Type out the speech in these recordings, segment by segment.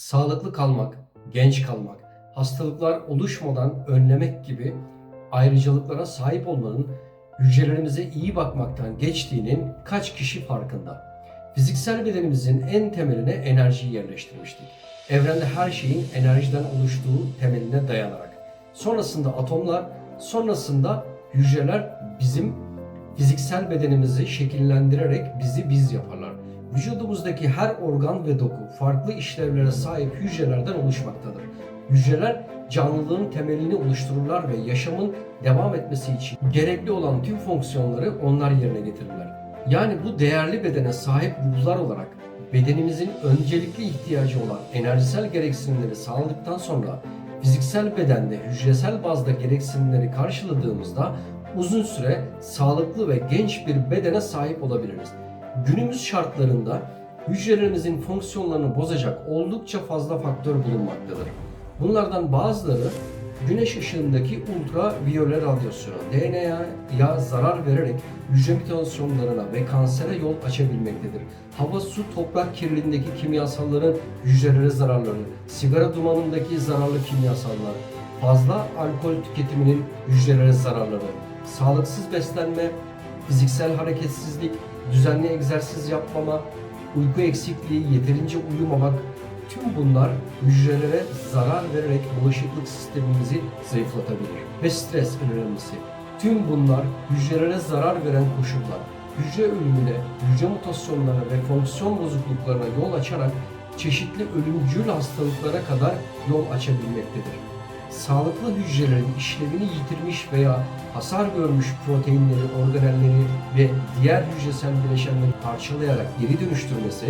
sağlıklı kalmak, genç kalmak, hastalıklar oluşmadan önlemek gibi ayrıcalıklara sahip olmanın hücrelerimize iyi bakmaktan geçtiğinin kaç kişi farkında? Fiziksel bedenimizin en temeline enerjiyi yerleştirmiştik. Evrende her şeyin enerjiden oluştuğu temeline dayanarak. Sonrasında atomlar, sonrasında hücreler bizim fiziksel bedenimizi şekillendirerek bizi biz yaparlar. Vücudumuzdaki her organ ve doku farklı işlevlere sahip hücrelerden oluşmaktadır. Hücreler canlılığın temelini oluştururlar ve yaşamın devam etmesi için gerekli olan tüm fonksiyonları onlar yerine getirirler. Yani bu değerli bedene sahip ruhlar olarak bedenimizin öncelikli ihtiyacı olan enerjisel gereksinimleri sağladıktan sonra fiziksel bedende hücresel bazda gereksinimleri karşıladığımızda uzun süre sağlıklı ve genç bir bedene sahip olabiliriz. Günümüz şartlarında hücrelerimizin fonksiyonlarını bozacak oldukça fazla faktör bulunmaktadır. Bunlardan bazıları güneş ışığındaki ultraviyole radyasyona, DNA'ya zarar vererek hücre mutasyonlarına ve kansere yol açabilmektedir. Hava, su, toprak kirliliğindeki kimyasalların hücrelere zararları, sigara dumanındaki zararlı kimyasallar, fazla alkol tüketiminin hücrelere zararları, sağlıksız beslenme, fiziksel hareketsizlik, düzenli egzersiz yapmama, uyku eksikliği, yeterince uyumamak, tüm bunlar hücrelere zarar vererek bağışıklık sistemimizi zayıflatabilir. Ve stres en önemlisi. Tüm bunlar hücrelere zarar veren koşullar. Hücre ölümüne, hücre mutasyonlarına ve fonksiyon bozukluklarına yol açarak çeşitli ölümcül hastalıklara kadar yol açabilmektedir. Sağlıklı hücrelerin işlevini yitirmiş veya hasar görmüş proteinleri, organelleri ve diğer hücresel bileşenleri parçalayarak geri dönüştürmesi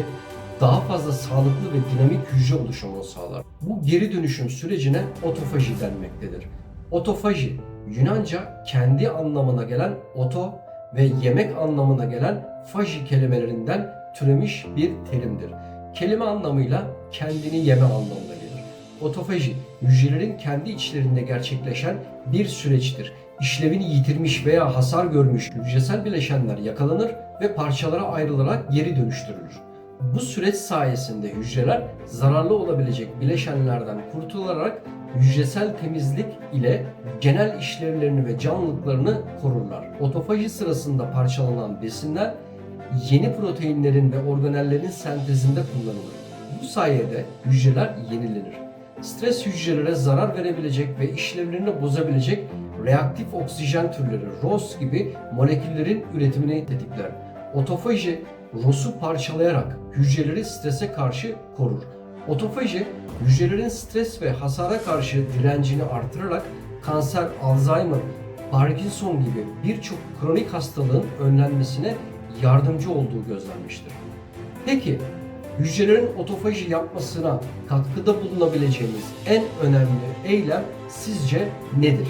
daha fazla sağlıklı ve dinamik hücre oluşumunu sağlar. Bu geri dönüşüm sürecine otofaji denmektedir. Otofaji, Yunanca kendi anlamına gelen oto ve yemek anlamına gelen faji kelimelerinden türemiş bir terimdir. Kelime anlamıyla kendini yeme anlamına. Otofaji, hücrelerin kendi içlerinde gerçekleşen bir süreçtir. İşlevini yitirmiş veya hasar görmüş hücresel bileşenler yakalanır ve parçalara ayrılarak geri dönüştürülür. Bu süreç sayesinde hücreler zararlı olabilecek bileşenlerden kurtularak hücresel temizlik ile genel işlevlerini ve canlılıklarını korurlar. Otofaji sırasında parçalanan besinler yeni proteinlerin ve organellerin sentezinde kullanılır. Bu sayede hücreler yenilenir. Stres hücrelere zarar verebilecek ve işlevlerini bozabilecek reaktif oksijen türleri ROS gibi moleküllerin üretimini tetikler. Otofaji ROS'u parçalayarak hücreleri strese karşı korur. Otofaji hücrelerin stres ve hasara karşı direncini artırarak kanser, Alzheimer, Parkinson gibi birçok kronik hastalığın önlenmesine yardımcı olduğu gözlenmiştir. Peki hücrelerin otofaji yapmasına katkıda bulunabileceğimiz en önemli eylem sizce nedir?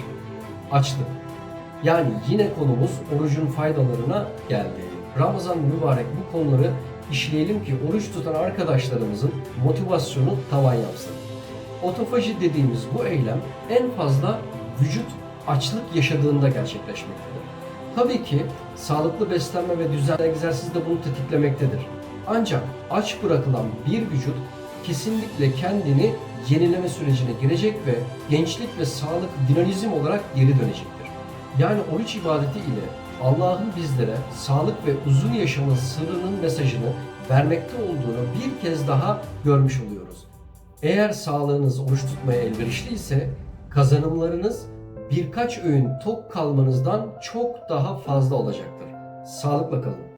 Açlık. Yani yine konumuz orucun faydalarına geldi. Ramazan mübarek bu konuları işleyelim ki oruç tutan arkadaşlarımızın motivasyonu tavan yapsın. Otofaji dediğimiz bu eylem en fazla vücut açlık yaşadığında gerçekleşmektedir. Tabii ki sağlıklı beslenme ve düzenli egzersiz de bunu tetiklemektedir. Ancak aç bırakılan bir vücut kesinlikle kendini yenileme sürecine girecek ve gençlik ve sağlık dinamizm olarak geri dönecektir. Yani oruç ibadeti ile Allah'ın bizlere sağlık ve uzun yaşamın sırrının mesajını vermekte olduğunu bir kez daha görmüş oluyoruz. Eğer sağlığınız oruç tutmaya elverişliyse kazanımlarınız birkaç öğün tok kalmanızdan çok daha fazla olacaktır. Sağlıkla kalın.